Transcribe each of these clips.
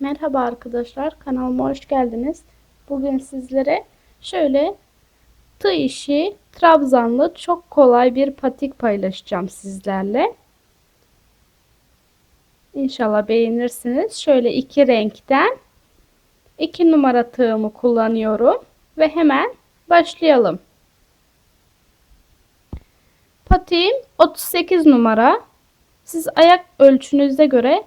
Merhaba arkadaşlar kanalıma hoş geldiniz. Bugün sizlere şöyle tığ işi trabzanlı çok kolay bir patik paylaşacağım sizlerle. İnşallah beğenirsiniz. Şöyle iki renkten iki numara tığımı kullanıyorum ve hemen başlayalım. Patiğim 38 numara. Siz ayak ölçünüze göre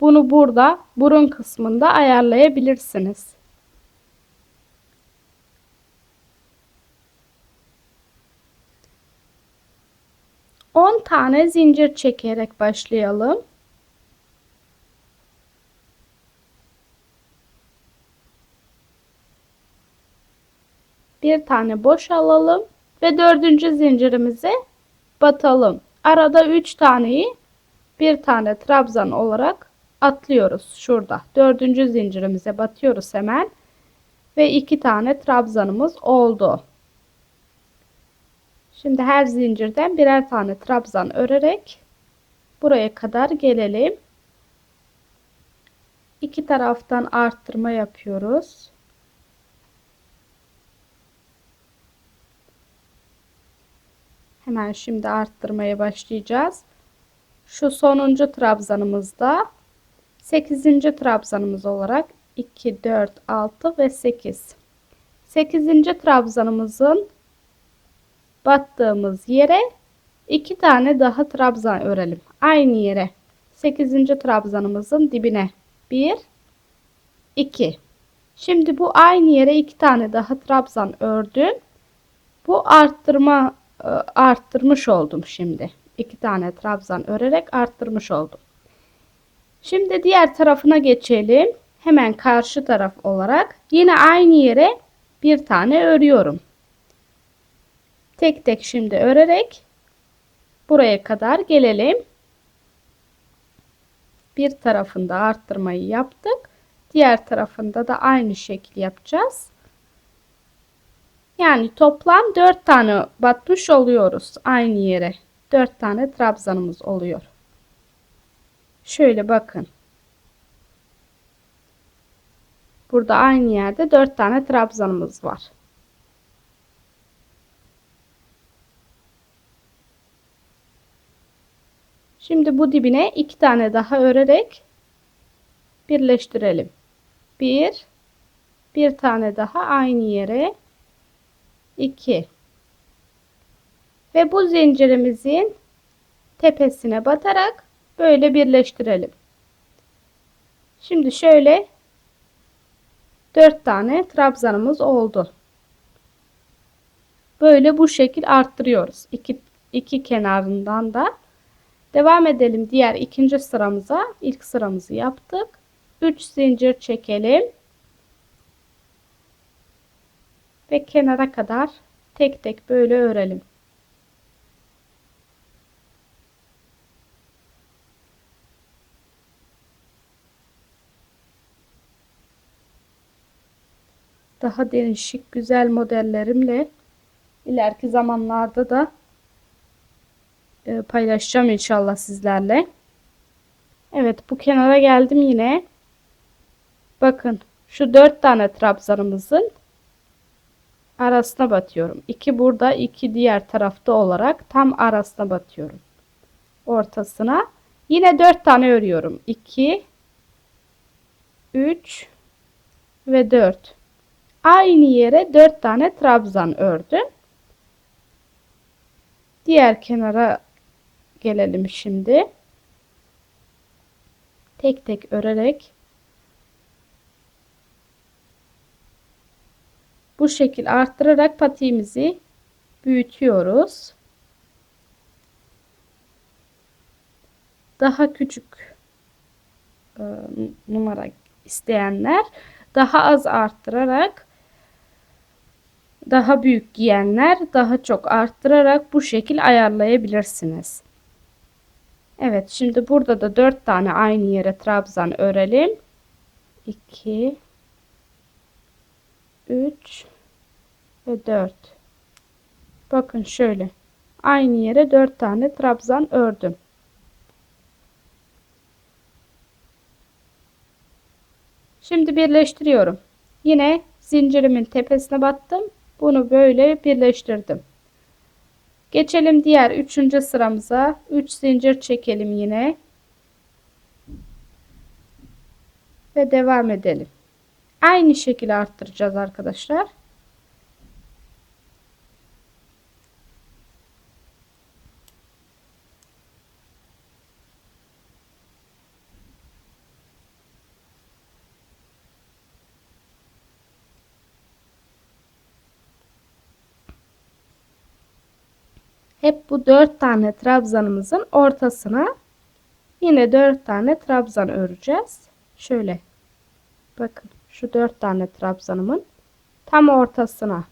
bunu burada burun kısmında ayarlayabilirsiniz. On tane zincir çekerek başlayalım. Bir tane boş alalım ve dördüncü zincirimize batalım. Arada üç taneyi bir tane trabzan olarak atlıyoruz şurada. Dördüncü zincirimize batıyoruz hemen. Ve iki tane trabzanımız oldu. Şimdi her zincirden birer tane trabzan örerek buraya kadar gelelim. İki taraftan arttırma yapıyoruz. Hemen şimdi arttırmaya başlayacağız. Şu sonuncu trabzanımızda 8. trabzanımız olarak 2, 4, 6 ve 8. 8. trabzanımızın battığımız yere 2 tane daha trabzan örelim. Aynı yere. 8. trabzanımızın dibine. 1 2. Şimdi bu aynı yere 2 tane daha trabzan ördüm. Bu arttırma e, arttırmış oldum şimdi. 2 tane trabzan örerek arttırmış oldum. Şimdi diğer tarafına geçelim. Hemen karşı taraf olarak yine aynı yere bir tane örüyorum. Tek tek şimdi örerek buraya kadar gelelim. Bir tarafında arttırmayı yaptık. Diğer tarafında da aynı şekil yapacağız. Yani toplam 4 tane batmış oluyoruz aynı yere. 4 tane trabzanımız oluyor. Şöyle bakın. Burada aynı yerde 4 tane trabzanımız var. Şimdi bu dibine 2 tane daha örerek birleştirelim. 1 bir tane daha aynı yere 2 ve bu zincirimizin tepesine batarak böyle birleştirelim. Şimdi şöyle 4 tane trabzanımız oldu. Böyle bu şekil arttırıyoruz. İki, iki kenarından da. Devam edelim diğer ikinci sıramıza. İlk sıramızı yaptık. 3 zincir çekelim. Ve kenara kadar tek tek böyle örelim. Daha değişik güzel modellerimle ileriki zamanlarda da e, paylaşacağım inşallah sizlerle. Evet bu kenara geldim yine. Bakın şu dört tane trabzanımızın arasına batıyorum. İki burada iki diğer tarafta olarak tam arasına batıyorum. Ortasına. Yine dört tane örüyorum. 2 3 ve 4 aynı yere 4 tane trabzan ördüm. Diğer kenara gelelim şimdi. Tek tek örerek bu şekil arttırarak patiğimizi büyütüyoruz. Daha küçük e, numara isteyenler daha az arttırarak daha büyük giyenler daha çok arttırarak bu şekil ayarlayabilirsiniz. Evet şimdi burada da 4 tane aynı yere trabzan örelim. 2 3 ve 4 bakın şöyle aynı yere 4 tane trabzan ördüm Şimdi birleştiriyorum. Yine zincirimin tepesine battım. Bunu böyle birleştirdim. Geçelim diğer üçüncü sıramıza. 3 zincir çekelim yine. Ve devam edelim. Aynı şekilde arttıracağız arkadaşlar. Hep bu dört tane trabzanımızın ortasına yine dört tane trabzan öreceğiz. Şöyle bakın şu dört tane trabzanımın tam ortasına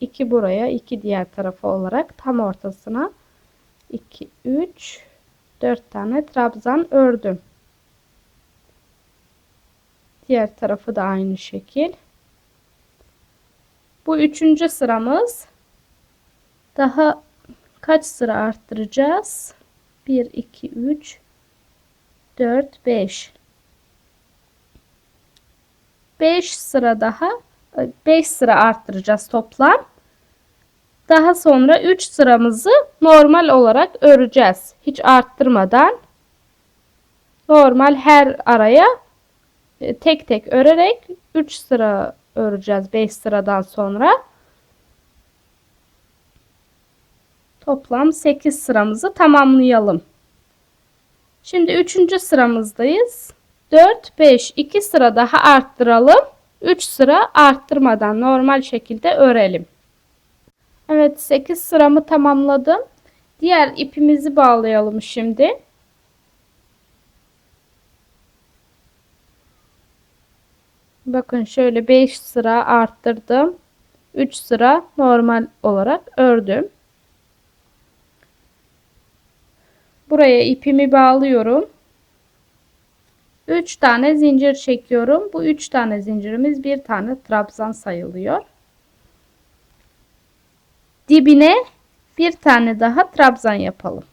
iki buraya iki diğer tarafa olarak tam ortasına 2 3 4 tane trabzan ördüm. Diğer tarafı da aynı şekil. Bu üçüncü sıramız daha kaç sıra arttıracağız? 1, 2, 3, 4, 5. 5 sıra daha 5 sıra arttıracağız toplam. Daha sonra 3 sıramızı normal olarak öreceğiz. Hiç arttırmadan. Normal her araya e, tek tek örerek 3 sıra öreceğiz 5 sıradan sonra. Toplam 8 sıramızı tamamlayalım. Şimdi 3. sıramızdayız. 4, 5, 2 sıra daha arttıralım. 3 sıra arttırmadan normal şekilde örelim. Evet 8 sıramı tamamladım. Diğer ipimizi bağlayalım şimdi. Bakın şöyle 5 sıra arttırdım. 3 sıra normal olarak ördüm. Buraya ipimi bağlıyorum. 3 tane zincir çekiyorum. Bu 3 tane zincirimiz bir tane trabzan sayılıyor. Dibine bir tane daha trabzan yapalım.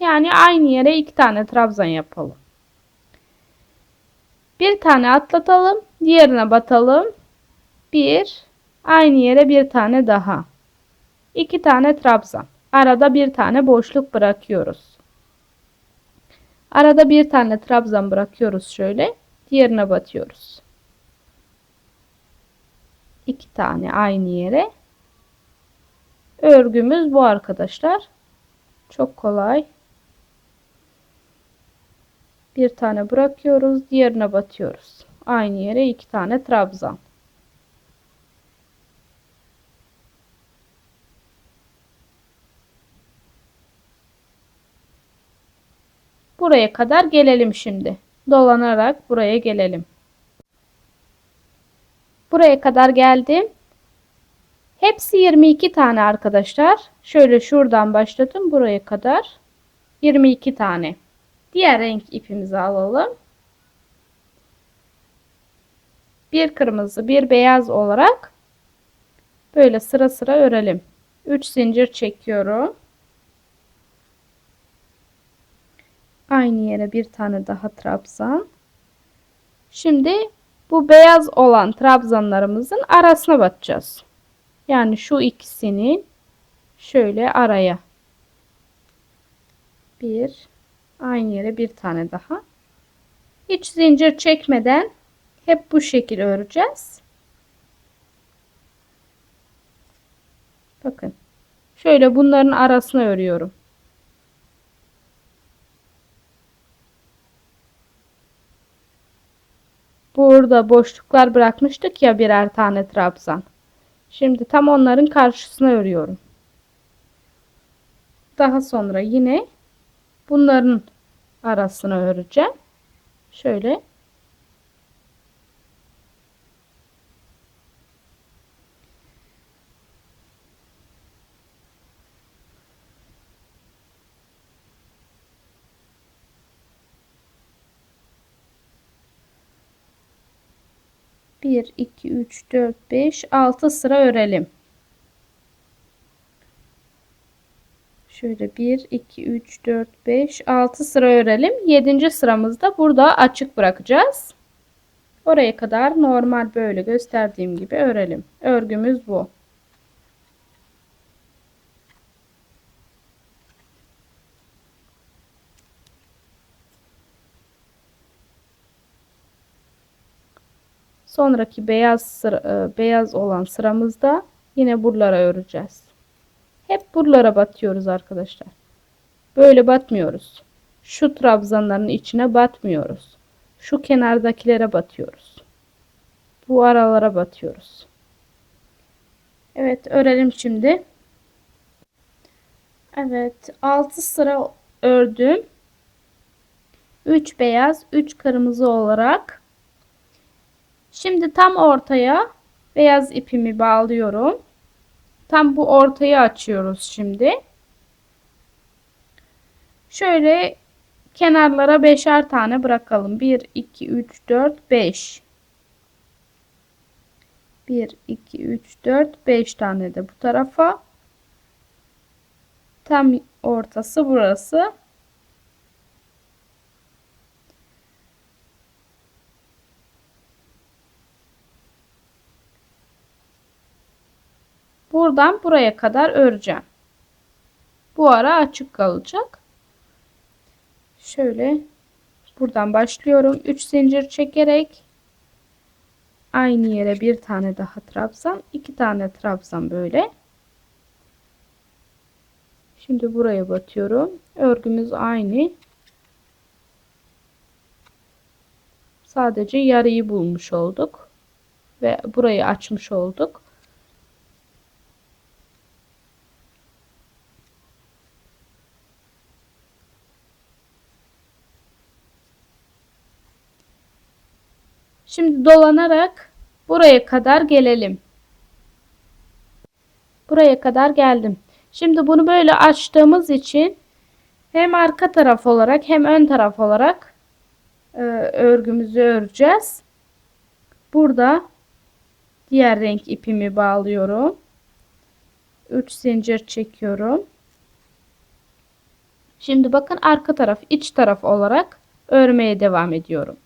Yani aynı yere iki tane trabzan yapalım. Bir tane atlatalım. Diğerine batalım. Bir. Aynı yere bir tane daha. İki tane trabzan. Arada bir tane boşluk bırakıyoruz. Arada bir tane trabzan bırakıyoruz şöyle. Diğerine batıyoruz. İki tane aynı yere. Örgümüz bu arkadaşlar. Çok kolay. Bir tane bırakıyoruz. Diğerine batıyoruz. Aynı yere iki tane trabzan. Buraya kadar gelelim şimdi. Dolanarak buraya gelelim. Buraya kadar geldim. Hepsi 22 tane arkadaşlar. Şöyle şuradan başladım buraya kadar. 22 tane. Diğer renk ipimizi alalım. Bir kırmızı, bir beyaz olarak böyle sıra sıra örelim. 3 zincir çekiyorum. Aynı yere bir tane daha trabzan. Şimdi bu beyaz olan trabzanlarımızın arasına batacağız. Yani şu ikisinin şöyle araya. Bir, aynı yere bir tane daha. Hiç zincir çekmeden hep bu şekil öreceğiz. Bakın. Şöyle bunların arasına örüyorum. Burada boşluklar bırakmıştık ya birer tane trabzan. Şimdi tam onların karşısına örüyorum. Daha sonra yine bunların arasına öreceğim. Şöyle Bir, iki, üç, dört, beş, altı sıra örelim. Şöyle 1, 2, 3, 4, 5, 6 sıra örelim. 7. sıramızda burada açık bırakacağız. Oraya kadar normal böyle gösterdiğim gibi örelim. Örgümüz bu. Sonraki beyaz sıra, e, beyaz olan sıramızda yine buralara öreceğiz. Hep buralara batıyoruz arkadaşlar. Böyle batmıyoruz. Şu trabzanların içine batmıyoruz. Şu kenardakilere batıyoruz. Bu aralara batıyoruz. Evet örelim şimdi. Evet 6 sıra ördüm. 3 beyaz 3 kırmızı olarak. Şimdi tam ortaya beyaz ipimi bağlıyorum. Tam bu ortayı açıyoruz şimdi. Şöyle kenarlara beşer tane bırakalım. 1, 2, 3, 4, 5. 1, 2, 3, 4, 5 tane de bu tarafa. Tam ortası burası. Buradan buraya kadar öreceğim. Bu ara açık kalacak. Şöyle buradan başlıyorum. 3 zincir çekerek aynı yere bir tane daha trabzan, iki tane trabzan böyle. Şimdi buraya batıyorum. Örgümüz aynı. Sadece yarıyı bulmuş olduk ve burayı açmış olduk. Şimdi dolanarak buraya kadar gelelim. Buraya kadar geldim. Şimdi bunu böyle açtığımız için hem arka taraf olarak hem ön taraf olarak e, örgümüzü öreceğiz. Burada diğer renk ipimi bağlıyorum. 3 zincir çekiyorum. Şimdi bakın arka taraf iç taraf olarak örmeye devam ediyorum.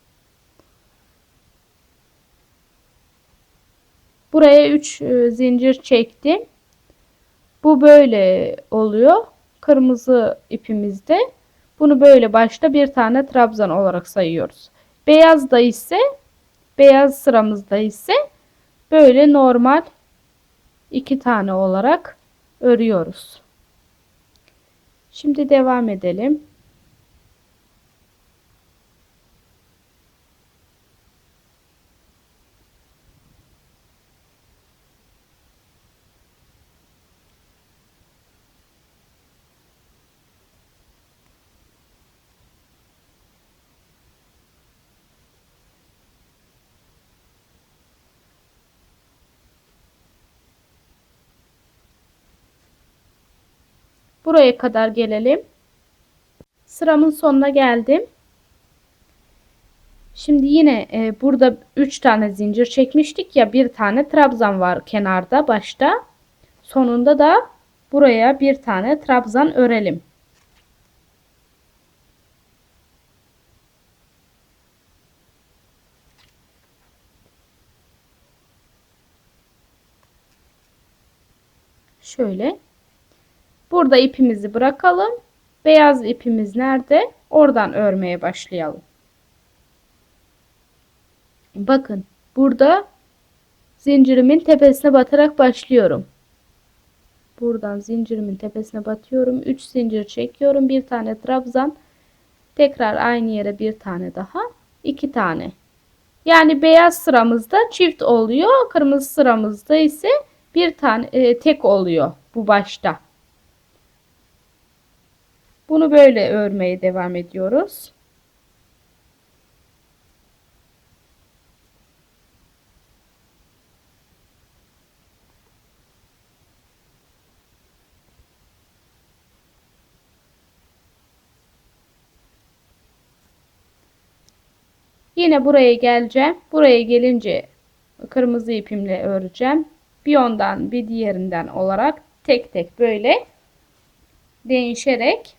Buraya 3 e, zincir çektim. Bu böyle oluyor. Kırmızı ipimizde. Bunu böyle başta bir tane trabzan olarak sayıyoruz. Beyaz da ise beyaz sıramızda ise böyle normal iki tane olarak örüyoruz. Şimdi devam edelim. Buraya kadar gelelim. Sıramın sonuna geldim. Şimdi yine e, burada 3 tane zincir çekmiştik ya bir tane trabzan var kenarda başta. Sonunda da buraya bir tane trabzan örelim. Şöyle Burada ipimizi bırakalım. Beyaz ipimiz nerede? Oradan örmeye başlayalım. Bakın burada zincirimin tepesine batarak başlıyorum. Buradan zincirimin tepesine batıyorum. 3 zincir çekiyorum. Bir tane trabzan. Tekrar aynı yere bir tane daha. 2 tane. Yani beyaz sıramızda çift oluyor. Kırmızı sıramızda ise bir tane e, tek oluyor bu başta. Bunu böyle örmeye devam ediyoruz. Yine buraya geleceğim. Buraya gelince kırmızı ipimle öreceğim. Bir ondan bir diğerinden olarak tek tek böyle değişerek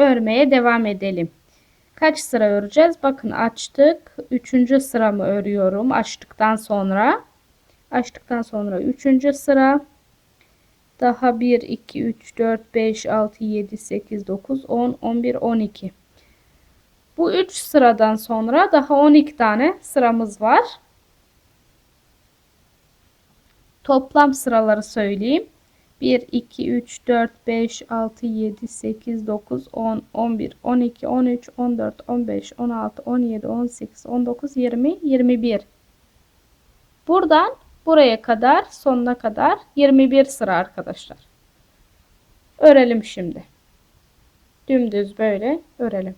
örmeye devam edelim. kaç sıra öreceğiz? Bakın açtık. Üçüncü sıramı örüyorum. Açtıktan sonra. Açtıktan sonra üçüncü sıra. Daha 1, 2, 3, 4, 5, 6, 7, 8, 9, 10, 11, 12. Bu 3 sıradan sonra daha 12 tane sıramız var. Toplam sıraları söyleyeyim. 1, 2, 3, 4, 5, 6, 7, 8, 9, 10, 11, 12, 13, 14, 15, 16, 17, 18, 19, 20, 21. Buradan buraya kadar sonuna kadar 21 sıra arkadaşlar. Örelim şimdi. Dümdüz böyle örelim.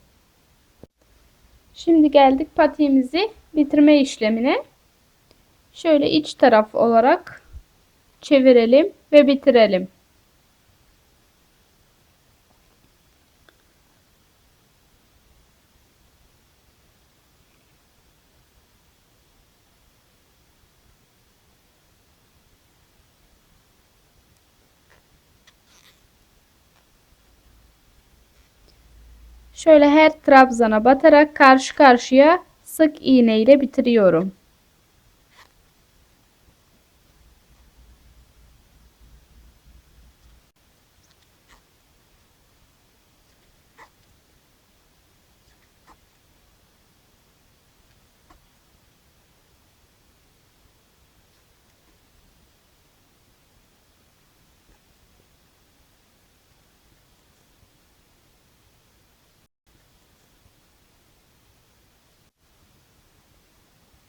Şimdi geldik patiğimizi bitirme işlemine. Şöyle iç taraf olarak çevirelim ve bitirelim. Şöyle her trabzana batarak karşı karşıya sık iğne ile bitiriyorum.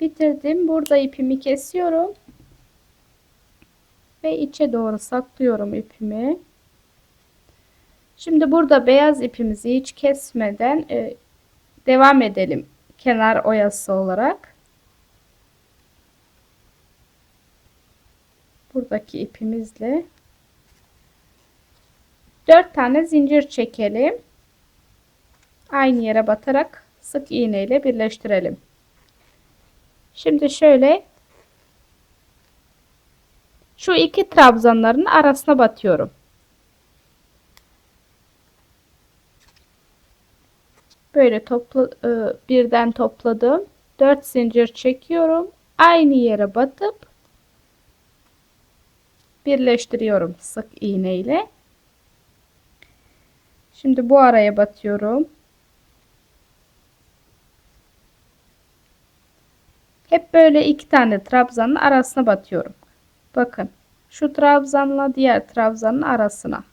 Bitirdim. Burada ipimi kesiyorum. Ve içe doğru saklıyorum ipimi. Şimdi burada beyaz ipimizi hiç kesmeden e, devam edelim. Kenar oyası olarak. Buradaki ipimizle 4 tane zincir çekelim. Aynı yere batarak sık iğne ile birleştirelim. Şimdi şöyle şu iki trabzanların arasına batıyorum. Böyle topla, e, birden topladım. 4 zincir çekiyorum. Aynı yere batıp birleştiriyorum sık iğne ile. Şimdi bu araya batıyorum. Hep böyle iki tane trabzanın arasına batıyorum. Bakın şu trabzanla diğer trabzanın arasına.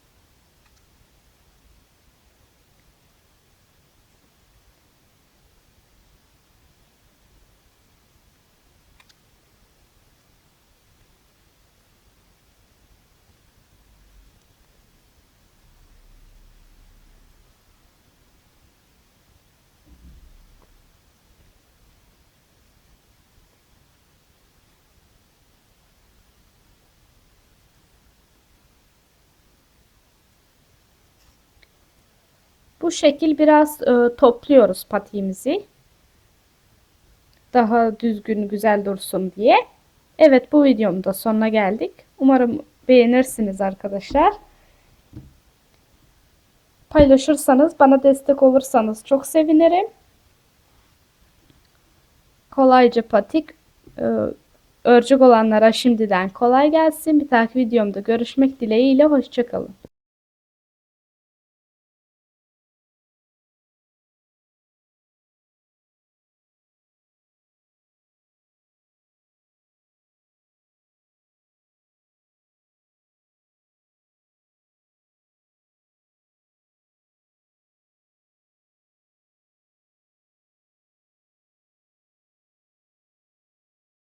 Bu şekil biraz e, topluyoruz patiğimizi. Daha düzgün güzel dursun diye. Evet bu videomun da sonuna geldik. Umarım beğenirsiniz arkadaşlar. Paylaşırsanız bana destek olursanız çok sevinirim. Kolayca patik e, örecek olanlara şimdiden kolay gelsin. Bir dahaki videomda görüşmek dileğiyle. Hoşçakalın.